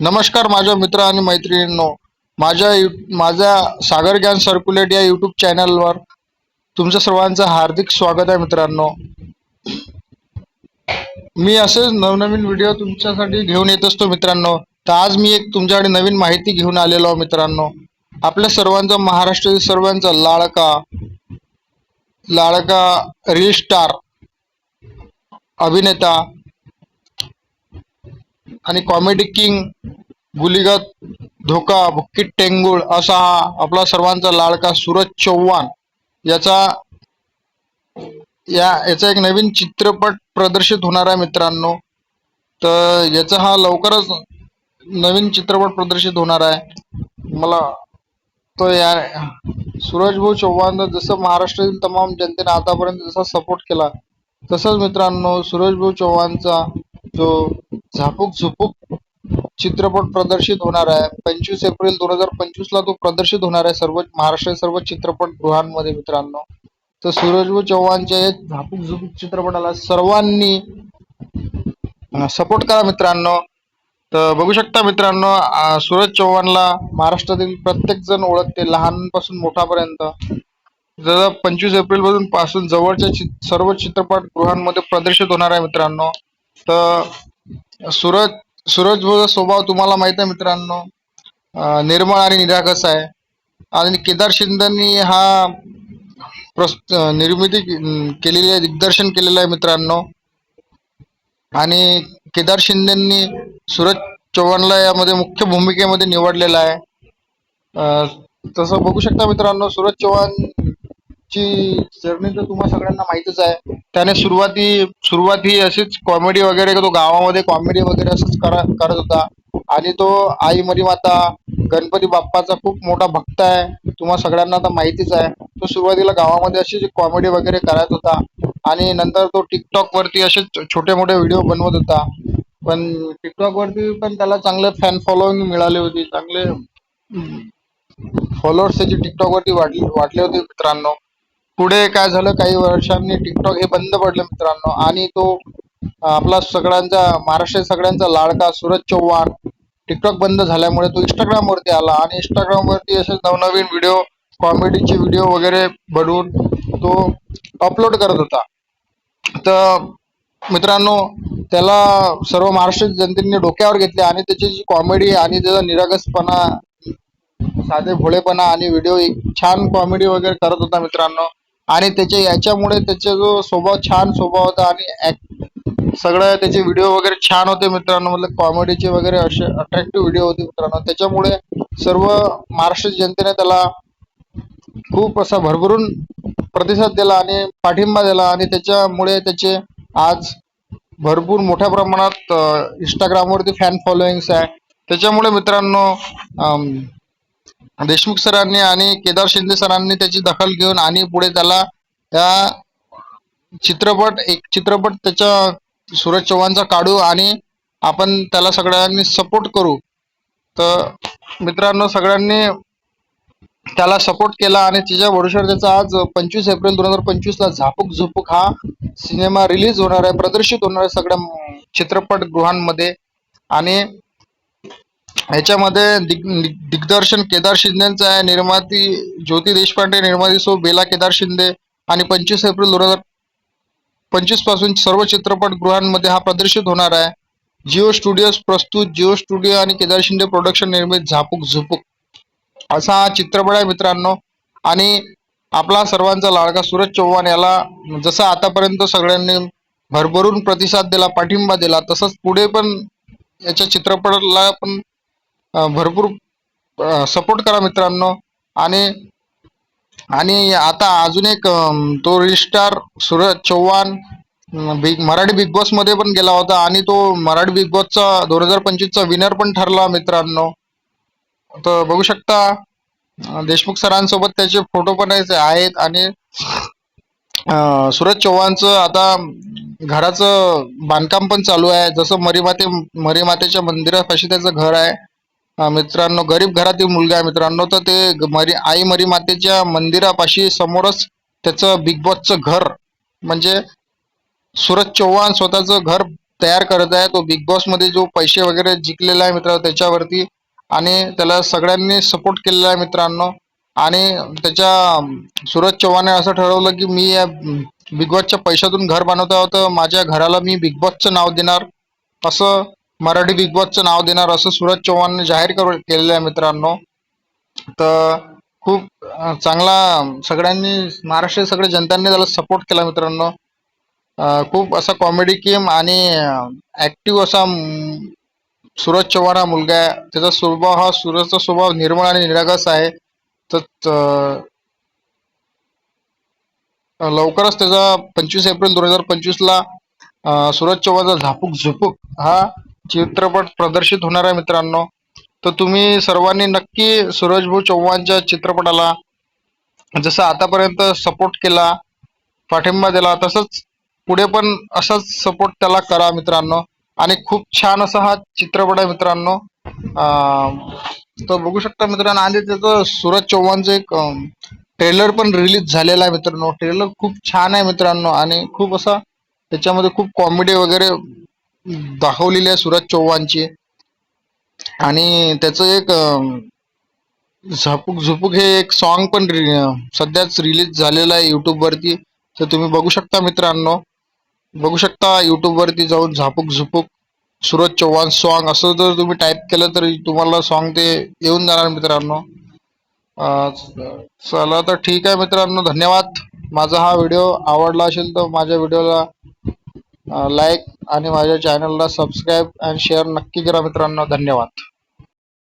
नमस्कार माझ्या मित्र आणि मैत्रिणींनो. माझ्या यू माझ्या सागर ज्ञान सर्क्युलेट या यूट्यूब चॅनलवर तुमचं सर्वांचं हार्दिक स्वागत आहे मित्रांनो. मी असेच नवनवीन व्हिडिओ तुमच्यासाठी घेऊन येत असतो मित्रांनो. तर आज मी एक तुमच्याकडे नवीन माहिती घेऊन आलेलो आहे मित्रांनो. आपल्या सर्वांचा महाराष्ट्रातील सर्वांचा लाडका लाडका रील स्टार अभिनेता आणि कॉमेडी किंग गुलिगत धोका बुक्कीट टेंगुळ असा हा आपला सर्वांचा लाडका सूरज चव्हाण याचा या याचा एक नवीन चित्रपट प्रदर्शित होणार आहे मित्रांनो. तर याचा हा लवकरच नवीन चित्रपट प्रदर्शित होणार आहे. मला तो या सूरजभाऊ चौहान जसं महाराष्ट्रातील तमाम जनतेने आतापर्यंत जसा सपोर्ट केला तसंच मित्रांनो सूरजभाऊ चौहानचा चव्हाणचा जो झापूक झुपूक चित्रपट प्रदर्शित होणार आहे. पंचवीस एप्रिल दोन हजार पंचवीस ला तो प्रदर्शित होणार आहे सर्व महाराष्ट्र सर्व चित्रपटगृहांमध्ये मित्रांनो. तर सूरजभाऊ चव्हाणच्या या झापूक झुपूक चित्रपटाला सर्वांनी सपोर्ट करा मित्रांनो. तर बघू शकता मित्रांनो सूरज चव्हाणला महाराष्ट्रातील प्रत्येक जण ओळखते लहानपासून मोठापर्यंत. जर पंचवीस एप्रिलपासून पासून जवळच्या चित- सर्व चित्रपटगृहांमध्ये प्रदर्शित होणार आहे मित्रांनो. तर सूरज सूरज भाऊचा स्वभाव तुम्हाला माहीत आहे मित्रांनो. निर्मळ आणि निरागस आहे. आणि केदार शिंदेनी हा प्रस्त निर्मिती केलेली आहे दिग्दर्शन केलेलं आहे मित्रांनो. आणि केदार शिंदेनी सूरज चव्हाणला यामध्ये मुख्य भूमिकेमध्ये निवडलेला आहे. तसं बघू शकता मित्रांनो सूरज चव्हाण ची जर्नी तर तुम्हाला सगळ्यांना माहितच आहे. त्याने सुरुवाती सुरुवात ही अशीच कॉमेडी वगैरे तो गावामध्ये कॉमेडी वगैरे असंच करा करत होता. आणि तो आई मरी माता गणपती बाप्पाचा खूप मोठा भक्त आहे. तुम्हा सगळ्यांना तर माहितीच आहे. तो सुरुवातीला गावामध्ये अशी कॉमेडी वगैरे करत होता. आणि नंतर तो टिकटॉक वरती असेच छोटे मोठे व्हिडिओ बनवत होता. पण टिकटॉक वरती पण त्याला चांगले फॅन फॉलोईंग मिळाली होती. चांगले फॉलोअर्स त्याचे टिकटॉक वरती वाढले वाढले होते मित्रांनो. पुढे काय झालं? काही वर्षांनी टिकटॉक हे बंद पडलं मित्रांनो. आणि तो आपला सगळ्यांचा महाराष्ट्र सगळ्यांचा लाडका सूरज चव्हाण टिकटॉक बंद झाल्यामुळे तो इंस्टाग्राम वरती आला. आणि इंस्टाग्राम वरती असे नवनवीन व्हिडिओ कॉमेडीचे व्हिडिओ वगैरे बनवून तो अपलोड करत होता. तर मित्रांनो त्याला सर्व महाराष्ट्र जनतेने डोक्यावर घेतले आणि त्याची जी कॉमेडी आणि त्याचा निरागसपणा साधे भोळेपणा आणि व्हिडिओ एक छान कॉमेडी वगैरे करत होता मित्रांनो. आणि त्याच्या याच्यामुळे त्याचा जो स्वभाव छान स्वभाव होता आणि सगळं त्याचे व्हिडिओ वगैरे छान होते मित्रांनो. मतलब कॉमेडीचे वगैरे असे अट्रॅक्टिव्ह व्हिडिओ होते मित्रांनो. त्याच्यामुळे सर्व महाराष्ट्र जनतेने त्याला खूप असा भरभरून प्रतिसाद दिला आणि पाठिंबा दिला आणि त्याच्यामुळे त्याचे आज भरपूर मोठ्या प्रमाणात इंस्टाग्रामवरती फॅन फॉलोईंग्स आहे. त्याच्यामुळे मित्रांनो देशमुख सरांनी आणि केदार शिंदे सरांनी त्याची दखल घेऊन आणि पुढे त्याला त्या चित्रपट एक चित्रपट त्याच्या सूरज चव्हाणचा काढू आणि आपण त्याला सगळ्यांनी सपोर्ट करू. तर मित्रांनो सगळ्यांनी त्याला सपोर्ट केला आणि तिच्या वर्षावर त्याचा आज पंचवीस एप्रिल दोन हजार पंचवीसला झापूक झुपूक हा सिनेमा रिलीज होणार आहे प्रदर्शित होणार आहे सगळ्या चित्रपटगृहांमध्ये. आणि ह्याच्यामध्ये दिग दिग्दर्शन केदार शिंदेचं आहे निर्माती ज्योती देशपांडे निर्माती सो बेला केदार शिंदे आणि पंचवीस एप्रिल दोन हजार पंचवीसपासून सर्व चित्रपटगृहांमध्ये हा प्रदर्शित होणार आहे. जिओ स्टुडिओज प्रस्तुत जिओ स्टुडिओ आणि केदार शिंदे प्रोडक्शन निर्मित झापूक झुपूक. असा हा चित्रपट आहे मित्रांनो. आणि आपला सर्वांचा लाडका सूरज चव्हाण याला जसं आतापर्यंत सगळ्यांनी भरभरून प्रतिसाद दिला पाठिंबा दिला तसंच पुढे पण याच्या चित्रपटाला पण भरपूर सपोर्ट करा मित्रांनो. आणि आणि आता अजून एक तो रिस्टार सूरज चव्हाण बिग मराठी बिग बॉसमध्ये पण गेला होता. आणि तो मराठी बिग बॉसचा दोन हजार पंचवीसचा विनर पण ठरला मित्रांनो. तर बघू शकता देशमुख सरांसोबत त्याचे फोटो पण आहेत आणि सूरज चव्हाणचं आता घराचं बांधकाम पण चालू आहे. जसं मरीमाते मरीमातेच्या मंदिरापाशी त्याचं घर आहे. मित्रांनो गरीब घरातील मुलगा आहे मित्रांनो तर ते मरी आई मरी मातेच्या मंदिरापाशी समोरच त्याचं बिग बॉसचं घर म्हणजे सूरज चव्हाण स्वतःचं घर तयार करत आहे. तो बिग बॉसमध्ये जो पैसे वगैरे जिंकलेला आहे मित्र त्याच्यावरती आणि त्याला सगळ्यांनी सपोर्ट केलेला आहे मित्रांनो. आणि त्याच्या सूरज चव्हाणने असं ठरवलं की मी या बिग बॉसच्या पैशातून घर बनवत आहोत तर माझ्या घराला मी बिग बॉसचं नाव देणार असं मराठी बिग बॉसचं नाव देणार असं सूरज चव्हाणने जाहीर करू केलेलं आहे मित्रांनो. तर खूप चांगला सगळ्यांनी महाराष्ट्र सगळ्या जनतांनी त्याला सपोर्ट केला मित्रांनो. खूप असा कॉमेडी किम आणि ऍक्टिव्ह असा सूरज चव्हाण हा मुलगा आहे. त्याचा स्वभाव हा सूरजचा स्वभाव निर्मळ आणि निरागस आहे. तर लवकरच त्याचा पंचवीस एप्रिल दोन हजार पंचवीसला सूरज चव्हाणचा झापूक झुपूक हा चित्रपट प्रदर्शित होणार आहे मित्रांनो. तर तुम्ही सर्वांनी नक्की सूरजभाऊ चौहानच्या चव्हाणच्या चित्रपटाला जसं आतापर्यंत सपोर्ट केला पाठिंबा दिला तसंच पुढे पण असाच सपोर्ट त्याला करा मित्रांनो. आणि खूप छान असा हा चित्रपट आहे मित्रांनो. तर बघू शकता मित्रांनो आणि त्याचं सूरज चव्हाणचं एक ट्रेलर पण रिलीज झालेला आहे मित्रांनो. ट्रेलर खूप छान आहे मित्रांनो. आणि खूप असा त्याच्यामध्ये खूप कॉमेडी वगैरे दाखवलेली आहे सुरज चौहानची. आणि त्याचं एक झापूक झुपूक हे एक सॉन्ग पण रि- सध्याच रिलीज झालेलं आहे यूट्यूबवरती तर तुम्ही बघू शकता मित्रांनो. बघू शकता यूट्यूबवरती जाऊन झापूक झुपूक सुरज चौहान सॉन्ग असं जर तुम्ही टाईप केलं तर तुम्हाला सॉन्ग ते येऊन जाणार मित्रांनो. चला तर ठीक आहे मित्रांनो. धन्यवाद. माझा हा व्हिडिओ आवडला असेल तर माझ्या व्हिडिओला लाईक आणि माझ्या चॅनलला सबस्क्राईब अँड शेअर नक्की करा मित्रांनो. धन्यवाद.